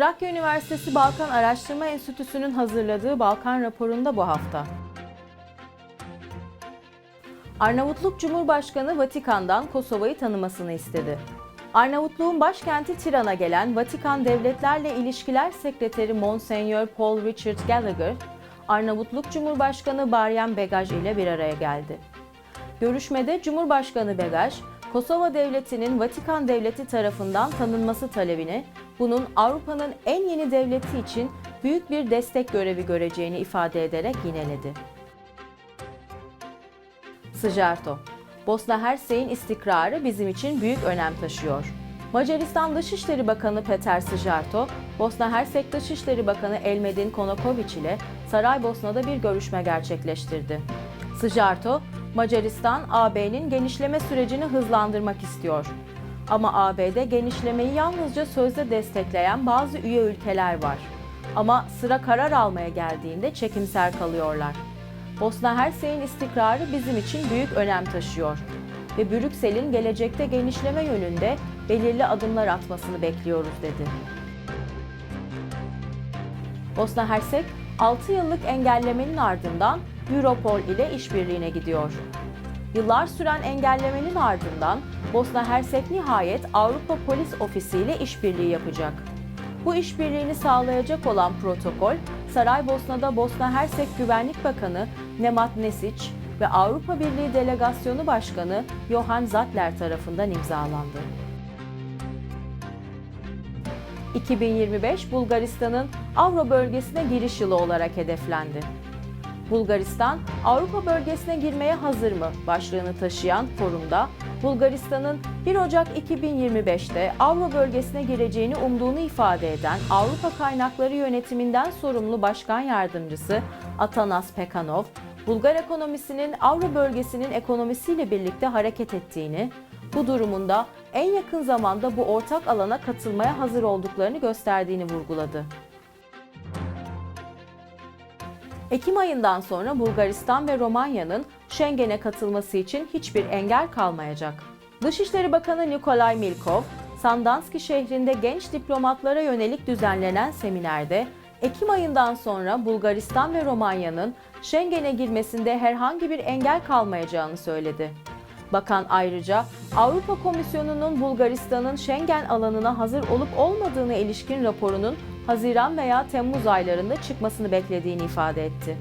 Trakya Üniversitesi Balkan Araştırma Enstitüsü'nün hazırladığı Balkan raporunda bu hafta. Arnavutluk Cumhurbaşkanı Vatikan'dan Kosova'yı tanımasını istedi. Arnavutluğun başkenti Tiran'a gelen Vatikan Devletlerle İlişkiler Sekreteri Monsignor Paul Richard Gallagher, Arnavutluk Cumhurbaşkanı Baryan Begaj ile bir araya geldi. Görüşmede Cumhurbaşkanı Begaj, Kosova Devleti'nin Vatikan Devleti tarafından tanınması talebini, bunun Avrupa'nın en yeni devleti için büyük bir destek görevi göreceğini ifade ederek yineledi. Sıcarto Bosna Hersek'in istikrarı bizim için büyük önem taşıyor. Macaristan Dışişleri Bakanı Peter Sıcarto, Bosna Hersek Dışişleri Bakanı Elmedin Konakovic ile Saraybosna'da bir görüşme gerçekleştirdi. Sıcarto, Macaristan, AB'nin genişleme sürecini hızlandırmak istiyor. Ama AB'de genişlemeyi yalnızca sözde destekleyen bazı üye ülkeler var. Ama sıra karar almaya geldiğinde çekimser kalıyorlar. Bosna Hersek'in istikrarı bizim için büyük önem taşıyor ve Brüksel'in gelecekte genişleme yönünde belirli adımlar atmasını bekliyoruz dedi. Bosna Hersek 6 yıllık engellemenin ardından Europol ile işbirliğine gidiyor. Yıllar süren engellemenin ardından Bosna Hersek nihayet Avrupa Polis Ofisi ile işbirliği yapacak. Bu işbirliğini sağlayacak olan protokol, Saraybosna'da Bosna Hersek Güvenlik Bakanı Nemat Nesic ve Avrupa Birliği Delegasyonu Başkanı Johan Zattler tarafından imzalandı. 2025 Bulgaristan'ın Avro bölgesine giriş yılı olarak hedeflendi. Bulgaristan, Avrupa bölgesine girmeye hazır mı başlığını taşıyan forumda Bulgaristan'ın 1 Ocak 2025'te Avro bölgesine gireceğini umduğunu ifade eden Avrupa Kaynakları Yönetiminden sorumlu Başkan Yardımcısı Atanas Pekanov, Bulgar ekonomisinin Avro bölgesinin ekonomisiyle birlikte hareket ettiğini, bu durumunda en yakın zamanda bu ortak alana katılmaya hazır olduklarını gösterdiğini vurguladı. Ekim ayından sonra Bulgaristan ve Romanya'nın Schengen'e katılması için hiçbir engel kalmayacak. Dışişleri Bakanı Nikolay Milkov, Sandanski şehrinde genç diplomatlara yönelik düzenlenen seminerde Ekim ayından sonra Bulgaristan ve Romanya'nın Schengen'e girmesinde herhangi bir engel kalmayacağını söyledi. Bakan ayrıca Avrupa Komisyonu'nun Bulgaristan'ın Schengen alanına hazır olup olmadığına ilişkin raporunun Haziran veya Temmuz aylarında çıkmasını beklediğini ifade etti.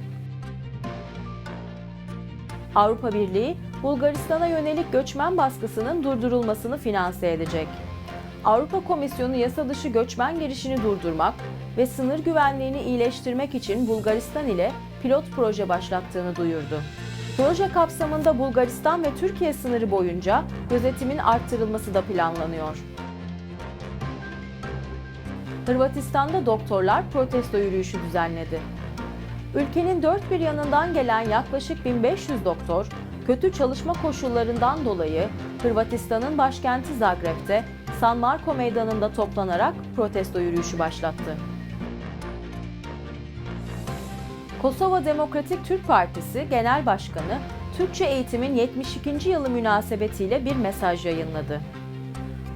Avrupa Birliği, Bulgaristan'a yönelik göçmen baskısının durdurulmasını finanse edecek. Avrupa Komisyonu yasa dışı göçmen girişini durdurmak ve sınır güvenliğini iyileştirmek için Bulgaristan ile pilot proje başlattığını duyurdu. Proje kapsamında Bulgaristan ve Türkiye sınırı boyunca gözetimin arttırılması da planlanıyor. Hırvatistan'da doktorlar protesto yürüyüşü düzenledi. Ülkenin dört bir yanından gelen yaklaşık 1500 doktor, kötü çalışma koşullarından dolayı Hırvatistan'ın başkenti Zagreb'te San Marco Meydanı'nda toplanarak protesto yürüyüşü başlattı. Kosova Demokratik Türk Partisi Genel Başkanı, Türkçe eğitimin 72. yılı münasebetiyle bir mesaj yayınladı.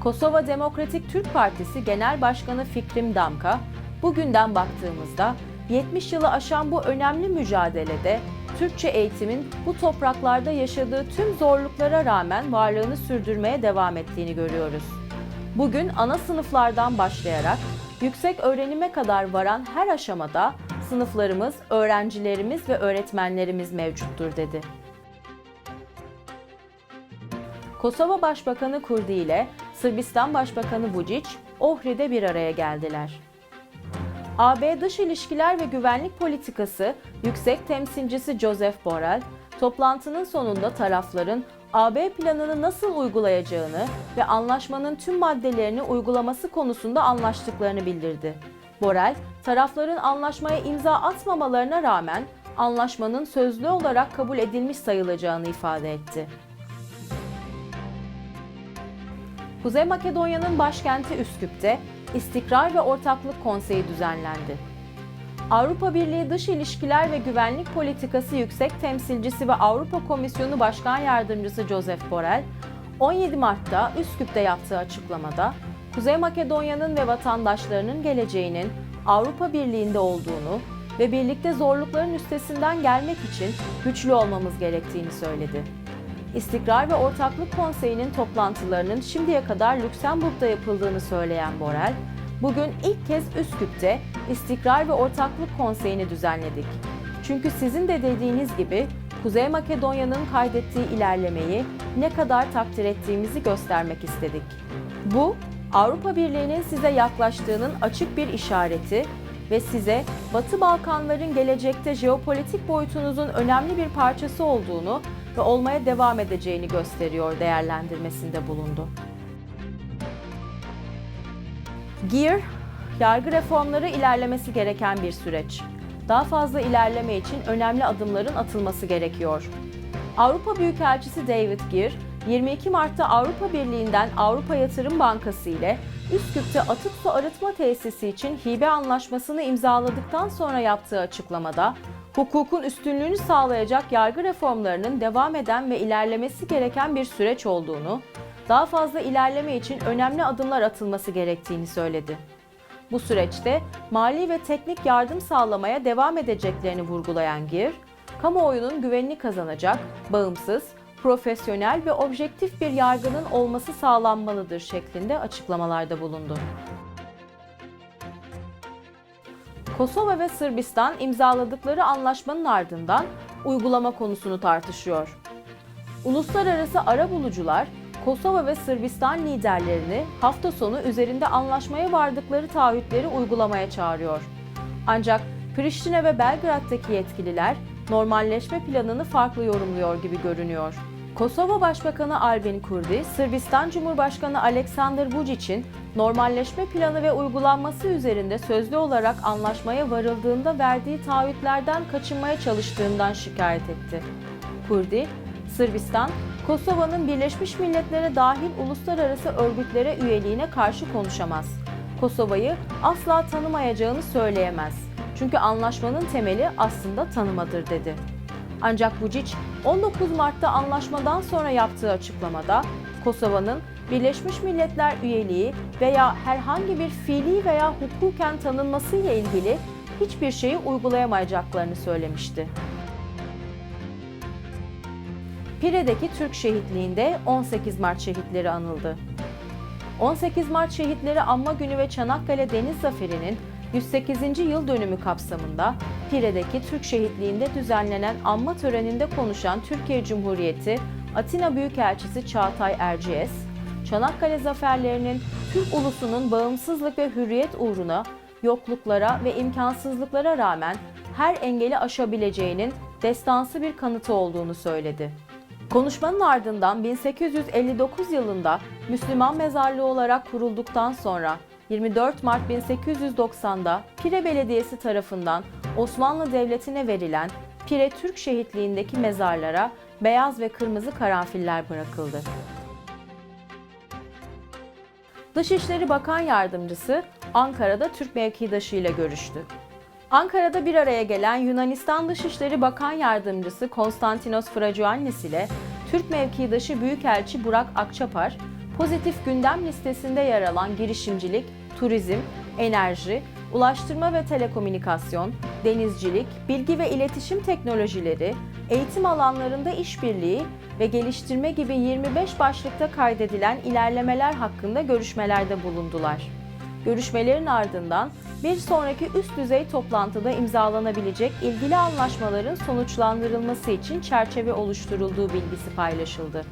Kosova Demokratik Türk Partisi Genel Başkanı Fikrim Damka, bugünden baktığımızda 70 yılı aşan bu önemli mücadelede Türkçe eğitimin bu topraklarda yaşadığı tüm zorluklara rağmen varlığını sürdürmeye devam ettiğini görüyoruz. Bugün ana sınıflardan başlayarak yüksek öğrenime kadar varan her aşamada sınıflarımız, öğrencilerimiz ve öğretmenlerimiz mevcuttur dedi. Kosova Başbakanı Kurdi ile Sırbistan Başbakanı Vučić Ohri'de bir araya geldiler. AB Dış İlişkiler ve Güvenlik Politikası Yüksek Temsilcisi Joseph Borrell, toplantının sonunda tarafların AB planını nasıl uygulayacağını ve anlaşmanın tüm maddelerini uygulaması konusunda anlaştıklarını bildirdi. Borrell, tarafların anlaşmaya imza atmamalarına rağmen anlaşmanın sözlü olarak kabul edilmiş sayılacağını ifade etti. Kuzey Makedonya'nın başkenti Üsküp'te İstikrar ve Ortaklık Konseyi düzenlendi. Avrupa Birliği Dış İlişkiler ve Güvenlik Politikası Yüksek Temsilcisi ve Avrupa Komisyonu Başkan Yardımcısı Joseph Borrell, 17 Mart'ta Üsküp'te yaptığı açıklamada Kuzey Makedonya'nın ve vatandaşlarının geleceğinin Avrupa Birliği'nde olduğunu ve birlikte zorlukların üstesinden gelmek için güçlü olmamız gerektiğini söyledi. İstikrar ve Ortaklık Konseyi'nin toplantılarının şimdiye kadar Lüksemburg'da yapıldığını söyleyen Borrell, bugün ilk kez Üsküp'te İstikrar ve Ortaklık Konseyi'ni düzenledik. Çünkü sizin de dediğiniz gibi Kuzey Makedonya'nın kaydettiği ilerlemeyi ne kadar takdir ettiğimizi göstermek istedik. Bu, Avrupa Birliği'nin size yaklaştığının açık bir işareti ve size Batı Balkanların gelecekte jeopolitik boyutunuzun önemli bir parçası olduğunu ve olmaya devam edeceğini gösteriyor değerlendirmesinde bulundu. GEAR, yargı reformları ilerlemesi gereken bir süreç. Daha fazla ilerleme için önemli adımların atılması gerekiyor. Avrupa Büyükelçisi David Gear, 22 Mart'ta Avrupa Birliği'nden Avrupa Yatırım Bankası ile Üsküp'te atık su arıtma tesisi için hibe anlaşmasını imzaladıktan sonra yaptığı açıklamada, hukukun üstünlüğünü sağlayacak yargı reformlarının devam eden ve ilerlemesi gereken bir süreç olduğunu, daha fazla ilerleme için önemli adımlar atılması gerektiğini söyledi. Bu süreçte mali ve teknik yardım sağlamaya devam edeceklerini vurgulayan Gir, kamuoyunun güvenini kazanacak, bağımsız, profesyonel ve objektif bir yargının olması sağlanmalıdır şeklinde açıklamalarda bulundu. Kosova ve Sırbistan imzaladıkları anlaşmanın ardından uygulama konusunu tartışıyor. Uluslararası arabulucular Kosova ve Sırbistan liderlerini hafta sonu üzerinde anlaşmaya vardıkları taahhütleri uygulamaya çağırıyor. Ancak Priştine ve Belgrad'daki yetkililer normalleşme planını farklı yorumluyor gibi görünüyor. Kosova Başbakanı Albin Kurdi, Sırbistan Cumhurbaşkanı Aleksandar Vučić'in normalleşme planı ve uygulanması üzerinde sözlü olarak anlaşmaya varıldığında verdiği taahhütlerden kaçınmaya çalıştığından şikayet etti. Kurdi, Sırbistan, Kosova'nın Birleşmiş Milletler'e dahil uluslararası örgütlere üyeliğine karşı konuşamaz. Kosova'yı asla tanımayacağını söyleyemez. Çünkü anlaşmanın temeli aslında tanımadır dedi. Ancak Vučić 19 Mart'ta anlaşmadan sonra yaptığı açıklamada Kosova'nın Birleşmiş Milletler üyeliği veya herhangi bir fiili veya hukuken tanınması ile ilgili hiçbir şeyi uygulayamayacaklarını söylemişti. Pire'deki Türk şehitliğinde 18 Mart şehitleri anıldı. 18 Mart Şehitleri Anma Günü ve Çanakkale Deniz Zaferi'nin 108. yıl dönümü kapsamında Pire'deki Türk şehitliğinde düzenlenen anma töreninde konuşan Türkiye Cumhuriyeti Atina Büyükelçisi Çağatay Erciyes, Çanakkale zaferlerinin Türk ulusunun bağımsızlık ve hürriyet uğruna yokluklara ve imkansızlıklara rağmen her engeli aşabileceğinin destansı bir kanıtı olduğunu söyledi. Konuşmanın ardından 1859 yılında Müslüman mezarlığı olarak kurulduktan sonra 24 Mart 1890'da Pire Belediyesi tarafından Osmanlı Devleti'ne verilen Pire Türk Şehitliği'ndeki mezarlara beyaz ve kırmızı karanfiller bırakıldı. Dışişleri Bakan Yardımcısı Ankara'da Türk mevkidaşı ile görüştü. Ankara'da bir araya gelen Yunanistan Dışişleri Bakan Yardımcısı Konstantinos Fragioannis ile Türk mevkidaşı Büyükelçi Burak Akçapar, pozitif gündem listesinde yer alan girişimcilik, turizm, enerji, ulaştırma ve telekomünikasyon, denizcilik, bilgi ve iletişim teknolojileri, eğitim alanlarında işbirliği ve geliştirme gibi 25 başlıkta kaydedilen ilerlemeler hakkında görüşmelerde bulundular. Görüşmelerin ardından bir sonraki üst düzey toplantıda imzalanabilecek ilgili anlaşmaların sonuçlandırılması için çerçeve oluşturulduğu bilgisi paylaşıldı.